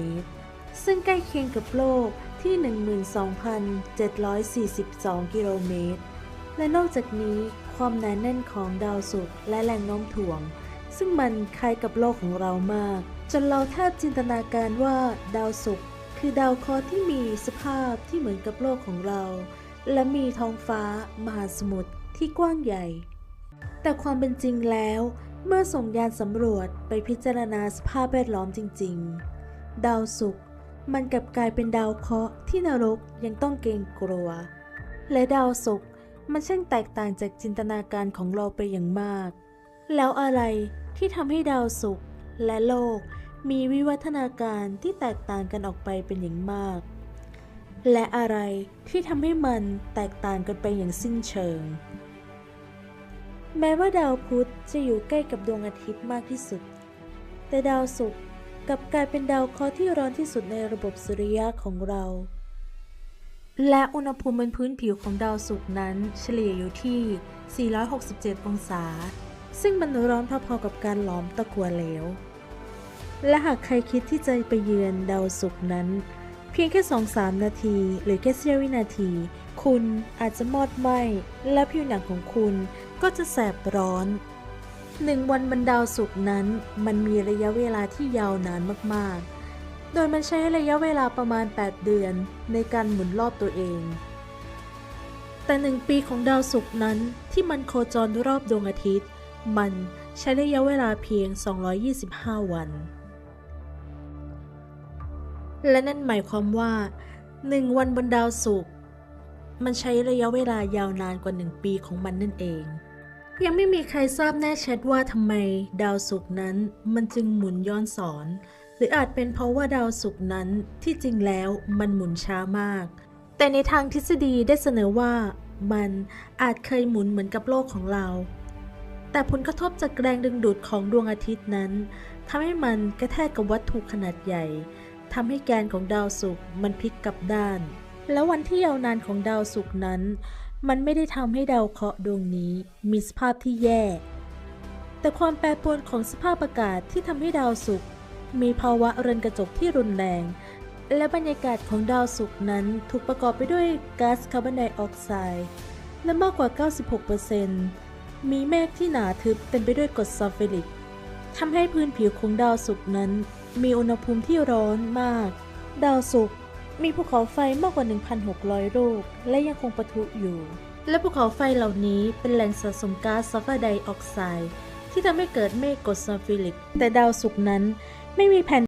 ตร ซึ่งใกล้เคียงกับโลกที่ 12,742 กิโลเมตร และนอกจากนี้ความหนาแน่นของดาวศุกร์และแรงโน้มถ่วง ซึ่งมันคล้ายกับโลกของเรามาก จนเราแทบจินตนาการว่าดาวศุกร์คือดาวเคราะห์ที่มีสภาพที่เหมือนกับโลกของเรา และมีท้องฟ้ามหาสมุทรที่กว้างใหญ่ แต่ความเป็นจริงแล้ว เมื่อส่งยานสำรวจไปพิจารณาสภาพแวดล้อมจริง ๆ ดาวศุกร์มันกลับกลายเป็นดาวเคราะห์ที่นรกยังต้องเกรงกลัว และดาวศุกร์มันช่างแตกต่างจากจินตนาการของเราไปอย่างมาก แล้วอะไรที่ทำให้ดาวศุกร์และโลกมีวิวัฒนาการที่แตกต่างกันออกไปเป็นอย่างมาก และอะไรที่ทำให้มันแตกต่างกันไปอย่างสิ้นเชิง แม้ว่าดาวพุธจะอยู่ใกล้กับดวงอาทิตย์มากที่สุด แต่ดาวศุกร์ กลับกลายเป็นดาวเคราะห์ที่ร้อนที่สุดในระบบสุริยะของเรา และอุณหภูมิบนพื้นผิวของดาวศุกร์นั้นเฉลี่ยอยู่ที่ 467 องศา ซึ่งมันร้อนพอๆกับการหลอมตะกั่วเหลว และหากใครคิดที่จะไปเยือนดาวศุกร์นั้น เพียงแค่ 2-3 นาที หรือแค่เสี้ยววินาที คุณอาจจะมอดไหม้และผิวหนังของคุณก็จะแสบร้อน หนึ่งวันบนดาวศุกร์นั้น มันมีระยะเวลาที่ยาวนานมากๆ โดยมันใช้ระยะเวลาประมาณ 8 เดือนในการหมุนรอบตัวเอง แต่หนึ่งปีของดาวศุกร์นั้นที่มันโคจรรอบดวงอาทิตย์ มันใช้ระยะเวลาเพียง 225 วัน และนั่นหมายความว่า 1 วันบนดาวศุกร์มันใช้ระยะเวลายาวนานกว่า 1 ปีของมันนั่นเอง ยังไม่มีใครทราบแน่ชัดว่าทำไมดาวศุกร์นั้นมันจึงหมุนย้อนสอน หรืออาจเป็นเพราะว่าดาวศุกร์นั้นที่จริงแล้วมันหมุนช้ามาก แต่ในทางทฤษฎีได้เสนอว่ามันอาจเคยหมุนเหมือนกับโลกของเรา แต่ผลกระทบจากแรงดึงดูดของดวงอาทิตย์นั้นทำให้มันกระแทกกับวัตถุขนาดใหญ่ทำให้แกนของดาวศุกร์มันพลิกกลับด้าน แล้ววันที่ยาวนานของดาวศุกร์นั้น มันไม่ได้ทำให้ดาวเคราะห์ดวงนี้มีสภาพที่แย่ แต่ความแปรปรวนของสภาพอากาศที่ทำให้ดาวศุกร์มีภาวะเรือนกระจกที่รุนแรง และบรรยากาศของดาวศุกร์นั้นถูกประกอบไปด้วยก๊าซคาร์บอนไดออกไซด์และมากกว่า 96%มีเมฆที่หนาทึบเต็มไปด้วยกรดซัลเฟริกทำให้พื้นผิวของดาวศุกร์นั้น มีอุณหภูมิที่ร้อนมาก ดาวศุกร์ มีภูเขาไฟมากกว่า 1,600 ลูก และยังคงปะทุอยู่ และภูเขาไฟเหล่านี้เป็นแหล่งสะสมก๊าซซัลเฟอร์ไดออกไซด์ที่ทำให้เกิดเมฆกรดซัลฟิลิก แต่ดาวศุกร์นั้นไม่มีแผ่น